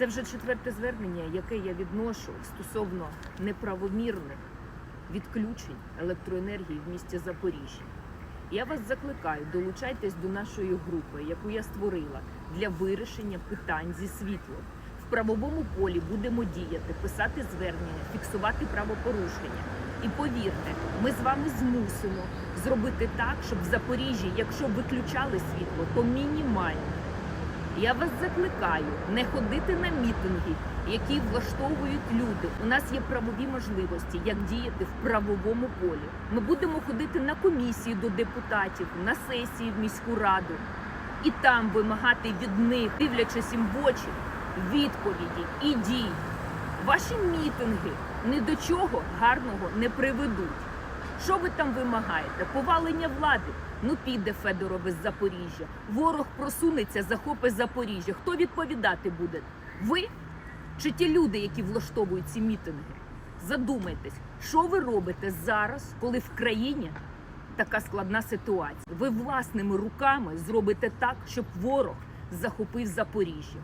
Це вже четверте звернення, яке я відношу стосовно неправомірних відключень електроенергії в місті Запоріжжя. Я вас закликаю, долучайтесь до нашої групи, яку я створила для вирішення питань зі світлом. В правовому полі будемо діяти, писати звернення, фіксувати правопорушення. І повірте, ми з вами змусимо зробити так, щоб в Запоріжжі, якщо виключали світло, то мінімально. Я вас закликаю не ходити на мітинги, які влаштовують люди. У нас є правові можливості, як діяти в правовому полі. Ми будемо ходити на комісії до депутатів, на сесії в міську раду і там вимагати від них, дивлячись їм в очі, відповіді і дій. Ваші мітинги ні до чого гарного не приведуть. Що ви там вимагаєте? Повалення влади? Ну піде Федорове з Запоріжжя. Ворог просунеться, захопить Запоріжжя. Хто відповідати буде? Ви чи ті люди, які влаштовують ці мітинги? Задумайтесь, що ви робите зараз, коли в країні така складна ситуація? Ви власними руками зробите так, щоб ворог захопив Запоріжжя.